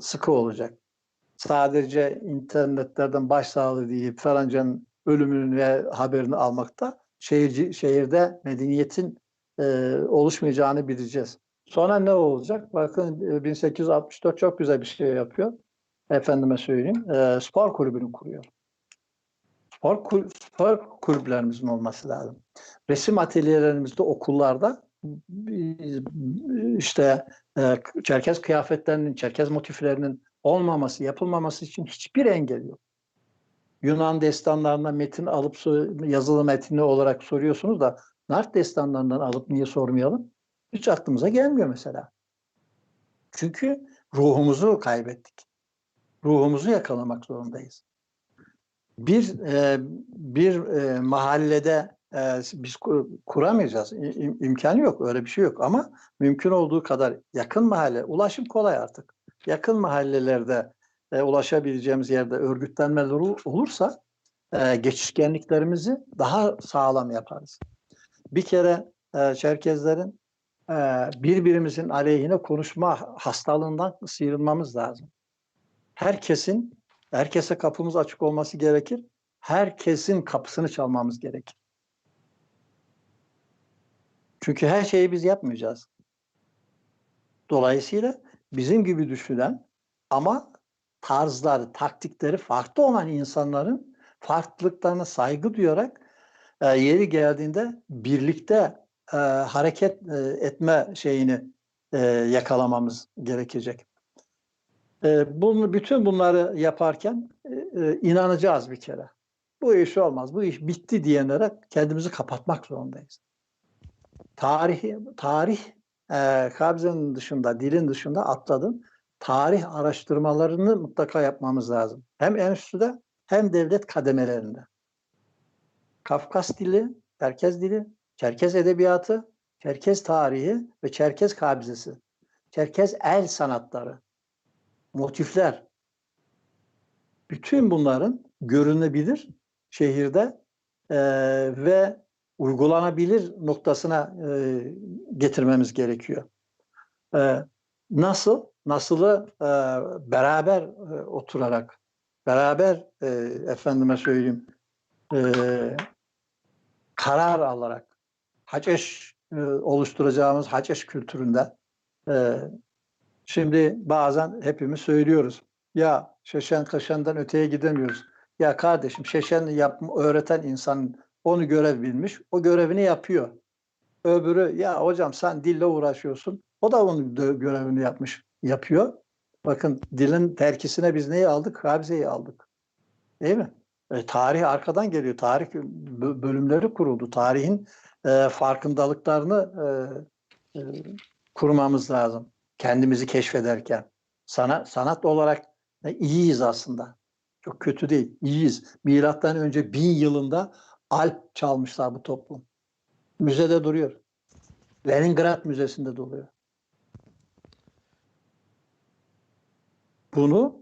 sıkı olacak. Sadece internetlerden başsağlığı deyip falancanın ölümünün ve haberini almakta şehirci, şehirde medeniyetin e, oluşmayacağını bileceğiz. Sonra ne olacak? Bakın e, 1864 çok güzel bir şey yapıyor. Efendime söyleyeyim. E, spor kulübünü kuruyor. Spor, kul, spor kulüplerimizin olması lazım. Resim atölyelerimizde, okullarda işte e, Çerkez kıyafetlerinin, Çerkez motiflerinin olmaması, yapılmaması için hiçbir engel yok. Yunan destanlarına metin alıp yazılı metni olarak soruyorsunuz da Nart destanlarından alıp niye sormayalım? Hiç aklımıza gelmiyor mesela. Çünkü ruhumuzu kaybettik. Ruhumuzu yakalamak zorundayız. Bir e, bir e, mahallede e, biz kuramayacağız. İm, imkanı yok. Öyle bir şey yok. Ama mümkün olduğu kadar yakın mahalle, ulaşım kolay artık. Yakın mahallelerde e, ulaşabileceğimiz yerde örgütlenmeler olursa e, geçişkenliklerimizi daha sağlam yaparız. Bir kere e, Çerkezlerin e, birbirimizin aleyhine konuşma hastalığından sıyrılmamız lazım. Herkesin, herkese kapımız açık olması gerekir. Herkesin kapısını çalmamız gerekir. Çünkü her şeyi biz yapmayacağız. Dolayısıyla bizim gibi düşünen ama tarzları, taktikleri farklı olan insanların farklılıklarına saygı duyarak e, yeri geldiğinde birlikte e, hareket e, etme şeyini e, yakalamamız gerekecek. E, bunu bütün bunları yaparken e, e, inanacağız bir kere. Bu iş olmaz, bu iş bitti diyenlere kendimizi kapatmak zorundayız. Tarih, tarih e, kabzenin dışında, dilin dışında atladım. Tarih araştırmalarını mutlaka yapmamız lazım. Hem enstitüde hem devlet kademelerinde. Kafkas dili, Çerkez dili, Çerkez edebiyatı, Çerkez tarihi ve Çerkez kabzesi. Çerkez el sanatları, motifler. Bütün bunların görünebilir şehirde e, ve uygulanabilir noktasına e, getirmemiz gerekiyor. E, nasıl? Nasılı e, beraber e, oturarak, beraber e, efendime söyleyeyim e, karar alarak Haçeş e, oluşturacağımız Haçeş kültüründe e, şimdi bazen hepimiz söylüyoruz. Ya Şeşen Kaşen'den öteye gidemiyoruz. Ya kardeşim Şeşen yapma, öğreten insan onu görev bilmiş. O görevini yapıyor. Öbürü ya hocam sen dille uğraşıyorsun. O da onun görevini yapmış, yapıyor. Bakın dilin terkisine biz neyi aldık? Kabzeyi aldık. Değil mi? E, tarih arkadan geliyor. Tarih bölümleri kuruldu. Tarihin e, farkındalıklarını e, e, kurmamız lazım. Kendimizi keşfederken. Sana, sanat olarak e, iyiyiz aslında. Çok kötü değil. İyiyiz. Milattan önce bin yılında alp çalmışlar bu toplum. Müzede duruyor. Leningrad Müzesi'nde duruyor. Bunu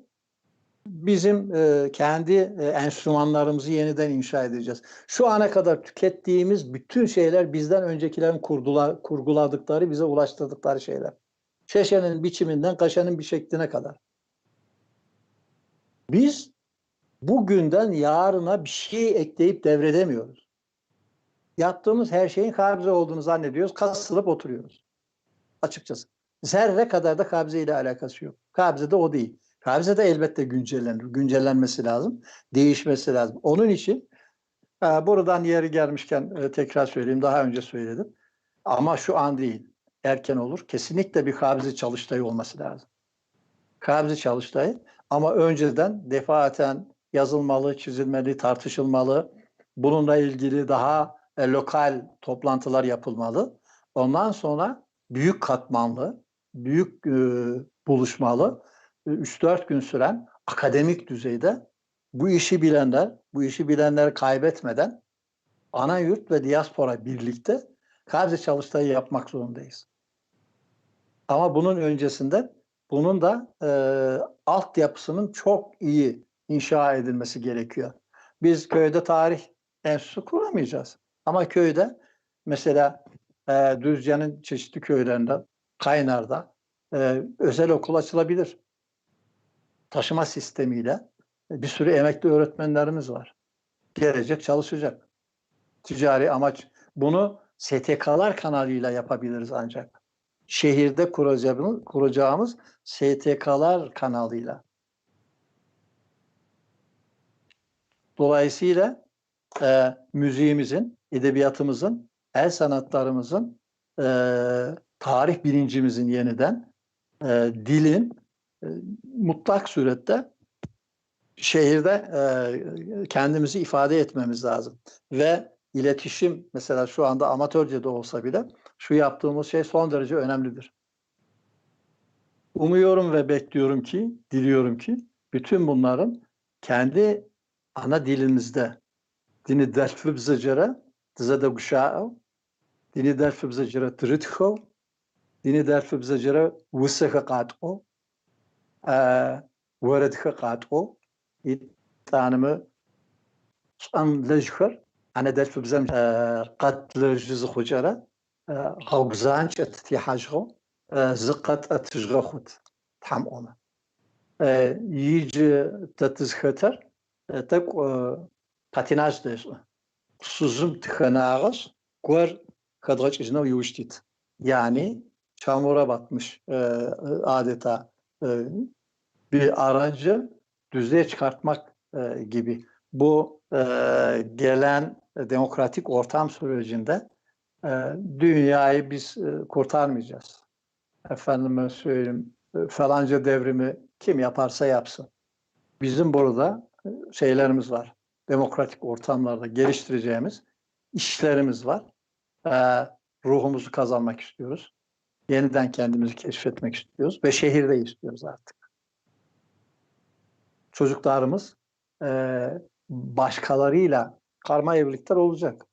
bizim e, kendi e, enstrümanlarımızı yeniden inşa edeceğiz. Şu ana kadar tükettiğimiz bütün şeyler bizden öncekilerin kurdular, kurguladıkları, bize ulaştırdıkları şeyler. Şeşenin biçiminden kaşanın bir şekline kadar. Biz bugünden yarına bir şey ekleyip devredemiyoruz. Yaptığımız her şeyin kabze olduğunu zannediyoruz. Kasılıp oturuyoruz. Açıkçası. Zerre kadar da kabze ile alakası yok. Kabze de o değil. Kabze de elbette güncellenir. Güncellenmesi lazım. Değişmesi lazım. Onun için e, buradan yeri gelmişken e, tekrar söyleyeyim. Daha önce söyledim. Ama şu an değil. Erken olur. Kesinlikle bir kabze çalıştayı olması lazım. Kabze çalıştayı ama önceden defaten yazılmalı, çizilmeli, tartışılmalı. Bununla ilgili daha e, lokal toplantılar yapılmalı. Ondan sonra büyük katmanlı, büyük e, buluşmalı 3-4 gün süren akademik düzeyde bu işi bilenler, bu işi bilenleri kaybetmeden ana yurt ve diaspora birlikte Kabze çalıştayı yapmak zorundayız. Ama bunun öncesinde bunun da e, altyapısının çok iyi inşa edilmesi gerekiyor. Biz köyde tarih enstitüsü kuramayacağız. Ama köyde mesela e, Düzce'nin çeşitli köylerinde, Kaynar'da e, özel okul açılabilir. taşıma sistemiyle bir sürü emekli öğretmenlerimiz var. Gelecek çalışacak. Ticari amaç bunu STK'lar kanalıyla yapabiliriz ancak. Şehirde kuracağımız, kuracağımız STK'lar kanalıyla. Dolayısıyla e, müziğimizin, edebiyatımızın, el sanatlarımızın, e, tarih bilincimizin yeniden, e, dilin e, mutlak surette şehirde e, kendimizi ifade etmemiz lazım. Ve iletişim mesela şu anda amatörce de olsa bile şu yaptığımız şey son derece önemlidir. Umuyorum ve bekliyorum ki, diliyorum ki bütün bunların kendi ana dilimizde dini delfibze cere tize de guşa'ev dini delfibze cere tırıtxev dini delfibze cere vusexe khat'o воредхэ къатӏо итӏанэмэ шӏэн лэжьхэр ӏэнэ дэлъфыбзэм къэт лэжъ зыхъукӏэрэ гъэгу занкӏэт тихьажьгъэу зы къэт ӏэтыжьгъэ хъут тхьам ӏомэ. Иджы тэ тызхэтэр тӏэкӏу патинаж дэшӏэ. Шъужьым тыхэнагъэшъ гор хэдгъэкӏыжьынэу иущтит. Яни çamura batmış e, e, adeta e, bir aracı düzeye çıkartmak gibi. Bu gelen demokratik ortam sürecinde dünyayı biz e, kurtarmayacağız. Efendime söyleyeyim falanca devrimi kim yaparsa yapsın. Bizim burada şeylerimiz var. Demokratik ortamlarda geliştireceğimiz işlerimiz var. E, ruhumuzu kazanmak istiyoruz. Yeniden kendimizi keşfetmek istiyoruz ve şehirde istiyoruz artık çocuklarımız e, başkalarıyla karma evlilikler olacak.